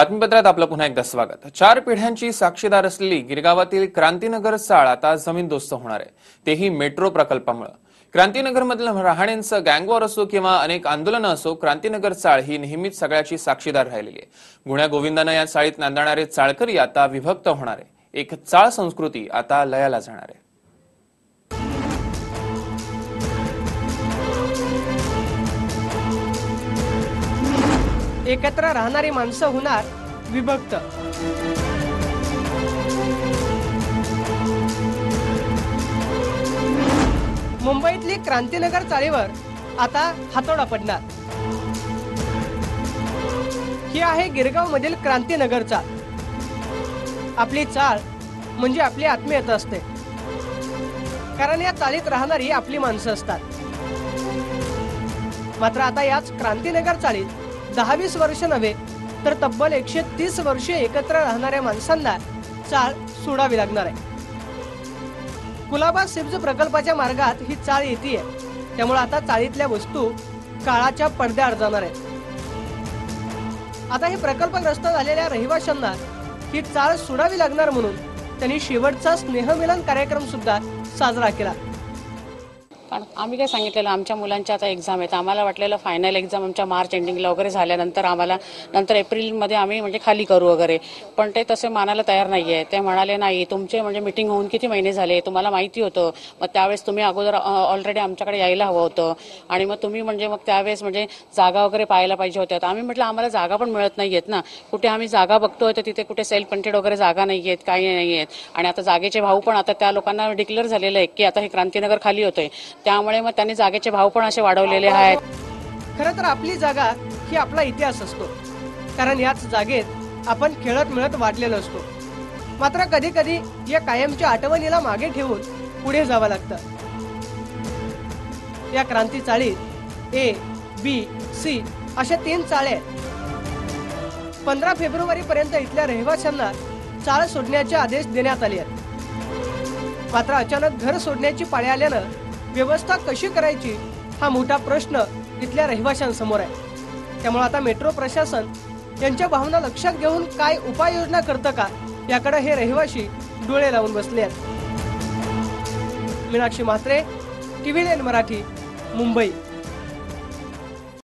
बातमीपत्रात आपलं पुन्हा एकदा स्वागत. चार पिढ्यांची साक्षीदार असलेली गिरगावातील क्रांतीनगर चाळ आता जमीनदोस्त होणार आहे. तेही मेट्रो प्रकल्पामुळे. क्रांतीनगरमधील रहाणेंचं गँगवॉर असो किंवा अनेक आंदोलनं असो क्रांतीनगर चाळ ही नेहमीच सगळ्याची साक्षीदार राहिलेली आहे. गुण्या गोविंदानं या चाळीत नांदणारे चाळकरी आता विभक्त होणार आहे. एक चाळ संस्कृती आता लयाला जाणार आहे. एकत्र राहणारी माणसं होणार विभक्त. मुंबईतली क्रांतीनगर चाळीवर आता हातोडा पडणार. ही आहे गिरगाव मधील क्रांतीनगर चाळ आपली चाळ म्हणजे आपली आत्मीयता असते. कारण या चाळीत राहणारी आपली माणसं असतात. मात्र आता याच क्रांतीनगर चाळीत दहा वीस वर्ष नव्हे तर तब्बल एकशे तीस वर्षे एकत्र राहणाऱ्या माणसांना चाळ सोडावी लागणार आहे. कुलाबा सिब्ज प्रकल्पाच्या मार्गात ही चाळ येते त्यामुळे आता चाळीतल्या वस्तू काळाच्या पडद्याआड जाणार आहेत. आता हे प्रकल्पग्रस्त झालेल्या रहिवाशांना ही चाळ सोडावी लागणार म्हणून त्यांनी शेवटचा स्नेहमिलन कार्यक्रम सुद्धा साजरा केला. कारण आम्ही काय सांगितलेलं आमच्या मुलांच्या आता एक्झाम आहेत. आम्हाला वाटलेलं फायनल एक्झाम आमच्या मार्च एंडिंगला वगैरे झाल्यानंतर आम्हाला नंतर एप्रिलमध्ये आम्ही म्हणजे खाली करू वगैरे. पण ते तसे मानायला तयार नाही आहे ते म्हणाले नाही तुमचे म्हणजे मिटिंग होऊन किती महिने झाले? तुम्हाला माहिती होतं. मग त्यावेळेस तुम्ही अगोदर ऑलरेडी आमच्याकडे यायला हवं होतं. आणि मग तुम्ही म्हणजे मग त्यावेळेस म्हणजे जागा वगैरे पाहायला पाहिजे होत्या. तर आम्ही म्हटलं आम्हाला जागा पण मिळत नाही आहेत ना. कुठे आम्ही जागा बघतोय तर तिथे कुठे सेल्फ कंटेड वगैरे जागा नाही आहेत काही नाही आहेत आणि आता जागेचे भाऊ पण आता त्या लोकांना डिक्लेअर झालेलं आहे की आता हे क्रांतीनगर खाली होतंय. त्यामुळे मग त्यांनी जागेचे भाव पण असे वाढवलेले आहेत. खरं तर आपली जागा ही आपला इतिहास असतो. कारण याच जागेत आपण खेळत मिळत वाढलेलो असतो. मात्र कधी कधी या कायमच्या आठवणीला मागे ठेवून पुढे जावं लागतं. या क्रांती चाळीत ए बी सी अशा तीन चाळे आहेत. पंधरा फेब्रुवारी पर्यंत इथल्या रहिवाशांना चाळ सोडण्याचे आदेश देण्यात आले आहेत. मात्र अचानक घर सोडण्याची पाळी आल्यानं व्यवस्था कशी करायची हा मोठा प्रश्न इथल्या रहिवाशांसमोर आहे. त्यामुळे आता मेट्रो प्रशासन यांच्या भावना लक्षात घेऊन काय उपाययोजना करतं का याकडे हे रहिवाशी डोळे लावून बसले आहेत. मीनाक्षी म्हात्रे टीव्ही मराठी मुंबई.